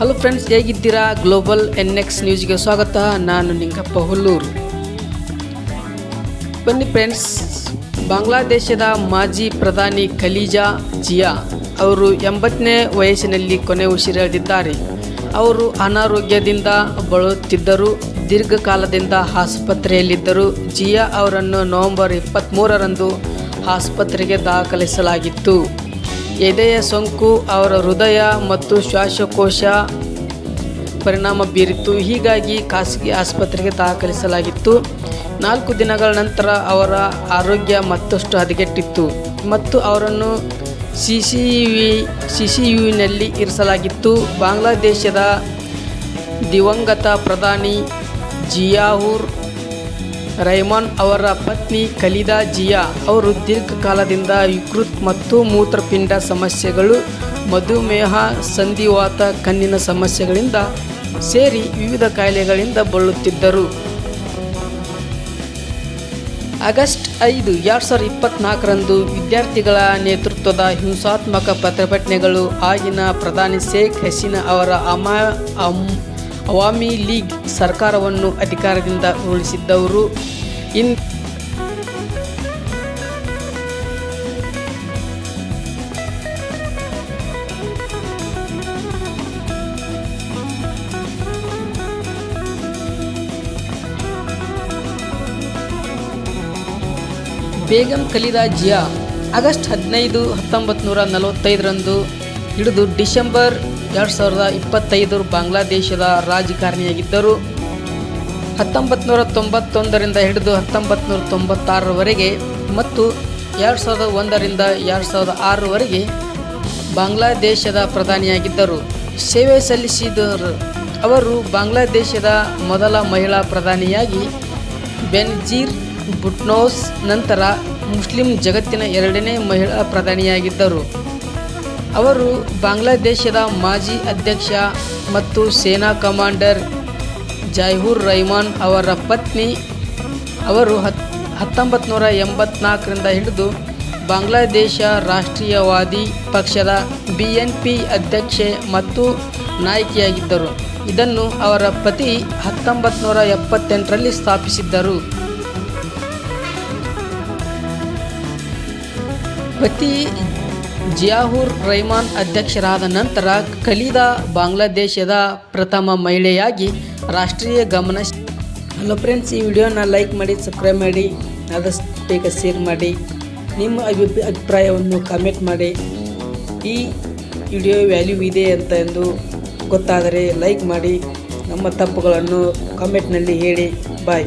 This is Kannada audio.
ಹಲೋ ಫ್ರೆಂಡ್ಸ್ ಹೇಗಿದ್ದೀರಾ ಗ್ಲೋಬಲ್ ಎನ್ ಎಕ್ಸ್ ನ್ಯೂಸ್ಗೆ ಸ್ವಾಗತ. ನಾನು ನಿಂಗಪ್ಪ ಹುಲ್ಲೂರು. ಬನ್ನಿ ಫ್ರೆಂಡ್ಸ್ ಬಾಂಗ್ಲಾದೇಶದ ಮಾಜಿ ಪ್ರಧಾನಿ ಖಲೀಜಾ ಜಿಯಾ ಅವರು ಎಂಬತ್ತನೇ ವಯಸ್ಸಿನಲ್ಲಿ ಕೊನೆ ಉಸಿರೆಳೆದಿದ್ದಾರೆ. ಅವರು ಅನಾರೋಗ್ಯದಿಂದ ಬಳಲುತ್ತಿದ್ದರು, ದೀರ್ಘಕಾಲದಿಂದ ಆಸ್ಪತ್ರೆಯಲ್ಲಿದ್ದರು. ಜಿಯಾ ಅವರನ್ನು ನವೆಂಬರ್ ಇಪ್ಪತ್ತ್ಮೂರರಂದು ಆಸ್ಪತ್ರೆಗೆ ದಾಖಲಿಸಲಾಗಿತ್ತು. ಎದೆಯ ಸೋಂಕು, ಅವರ ಹೃದಯ ಮತ್ತು ಶ್ವಾಸಕೋಶ ಪರಿಣಾಮ ಬೀರಿತ್ತು. ಹೀಗಾಗಿ ಖಾಸಗಿ ಆಸ್ಪತ್ರೆಗೆ ದಾಖಲಿಸಲಾಗಿತ್ತು. ನಾಲ್ಕು ದಿನಗಳ ನಂತರ ಅವರ ಆರೋಗ್ಯ ಮತ್ತಷ್ಟು ಹದಗೆಟ್ಟಿತ್ತು ಮತ್ತು ಅವರನ್ನು C C V C C ಯುನಲ್ಲಿ ಇರಿಸಲಾಗಿತ್ತು. ಬಾಂಗ್ಲಾದೇಶದ ದಿವಂಗತ ಪ್ರಧಾನಿ ಜಿಯಾವುರ್ ರೈಮಾನ್ ಅವರ ಪತ್ನಿ ಖಲೀದಾ ಜಿಯಾ ಅವರು ದೀರ್ಘಕಾಲದಿಂದ ಯಕೃತ್ ಮತ್ತು ಮೂತ್ರಪಿಂಡ ಸಮಸ್ಯೆಗಳು, ಮಧುಮೇಹ, ಸಂಧಿವಾತ, ಕಣ್ಣಿನ ಸಮಸ್ಯೆಗಳಿಂದ ಸೇರಿ ವಿವಿಧ ಕಾಯಿಲೆಗಳಿಂದ ಬಳಲುತ್ತಿದ್ದರು. ಆಗಸ್ಟ್ ಐದು, ಎರಡು ಸಾವಿರದ ಇಪ್ಪತ್ನಾಲ್ಕರಂದು ವಿದ್ಯಾರ್ಥಿಗಳ ನೇತೃತ್ವದ ಹಿಂಸಾತ್ಮಕ ಪ್ರತಿಭಟನೆಗಳು ಆಗಿನ ಪ್ರಧಾನಿ ಶೇಖ್ ಹಸೀನಾ ಅವರ ಅಮ ಅವಾಮಿ ಲೀಗ್ ಸರ್ಕಾರವನ್ನು ಅಧಿಕಾರದಿಂದ ಉರುಳಿಸಿದ್ದವರು ಇನ್ ಬೇಗಂ ಖಲೀದಾ ಜಿಯಾ ಆಗಸ್ಟ್ ಹದಿನೈದು ಹತ್ತೊಂಬತ್ತು ನೂರ ನಲವತ್ತೈದರಂದು ಹಿಡಿದು ಡಿಸೆಂಬರ್ ಎರಡು ಸಾವಿರದ ಇಪ್ಪತ್ತೈದರ ಬಾಂಗ್ಲಾದೇಶದ ರಾಜಕಾರಣಿಯಾಗಿದ್ದರು. ಹತ್ತೊಂಬತ್ತು ನೂರ ತೊಂಬತ್ತೊಂದರಿಂದ ಹಿಡಿದು ಹತ್ತೊಂಬತ್ತು ನೂರ ತೊಂಬತ್ತಾರರವರೆಗೆ ಮತ್ತು ಎರಡು ಸಾವಿರದ ಒಂದರಿಂದ ಎರಡು ಸಾವಿರದ ಆರರವರೆಗೆ ಬಾಂಗ್ಲಾದೇಶದ ಪ್ರಧಾನಿಯಾಗಿದ್ದರು. ಸೇವೆ ಸಲ್ಲಿಸಿದ ಅವರು ಬಾಂಗ್ಲಾದೇಶದ ಮೊದಲ ಮಹಿಳಾ ಪ್ರಧಾನಿಯಾಗಿ ಬೆನ್ಜೀರ್ ಬುಟ್ನೋಸ್ ನಂತರ ಮುಸ್ಲಿಂ ಜಗತ್ತಿನ ಎರಡನೇ ಮಹಿಳಾ ಪ್ರಧಾನಿಯಾಗಿದ್ದರು. ಅವರು ಬಾಂಗ್ಲಾದೇಶದ ಮಾಜಿ ಅಧ್ಯಕ್ಷ ಮತ್ತು ಸೇನಾ ಕಮಾಂಡರ್ ಜೈಹುರ್ ರೈಮಾನ್ ಅವರ ಪತ್ನಿ. ಅವರು ಹತ್ ಹತ್ತೊಂಬತ್ತು ನೂರ ಎಂಬತ್ನಾಲ್ಕರಿಂದ ಹಿಡಿದು ಬಾಂಗ್ಲಾದೇಶ ರಾಷ್ಟ್ರೀಯವಾದಿ ಪಕ್ಷದ ಬಿ ಎನ್ ಪಿ ಅಧ್ಯಕ್ಷೆ ಮತ್ತು ನಾಯಕಿಯಾಗಿದ್ದರು. ಇದನ್ನು ಅವರ ಪತಿ ಹತ್ತೊಂಬತ್ತು ನೂರ ಎಪ್ಪತ್ತೆಂಟರಲ್ಲಿ ಸ್ಥಾಪಿಸಿದ್ದರು. ಪತಿ ಜಿಯಾಹುರ್ ರೈಮಾನ್ ಅಧ್ಯಕ್ಷರಾದ ನಂತರ ಖಲೀದಾ ಬಾಂಗ್ಲಾದೇಶದ ಪ್ರಥಮ ಮಹಿಳೆಯಾಗಿ ರಾಷ್ಟ್ರೀಯ ಗಮನ ಹಲೋ ಫ್ರೆಂಡ್ಸ್ ಈ ವಿಡಿಯೋನ ಲೈಕ್ ಮಾಡಿ ಸಬ್ಸ್ಕ್ರೈಬ್ ಮಾಡಿ, ಆದಷ್ಟು ಬೇಗ ಶೇರ್ ಮಾಡಿ, ನಿಮ್ಮ ಅಭಿ ಅಭಿಪ್ರಾಯವನ್ನು ಕಾಮೆಂಟ್ ಮಾಡಿ. ಈ ವಿಡಿಯೋ ವ್ಯಾಲ್ಯೂ ಇದೆ ಅಂತ ಎಂದು ಗೊತ್ತಾದರೆ ಲೈಕ್ ಮಾಡಿ, ನಮ್ಮ ತಪ್ಪುಗಳನ್ನು ಕಾಮೆಂಟ್ನಲ್ಲಿ ಹೇಳಿ ಬಾಯ್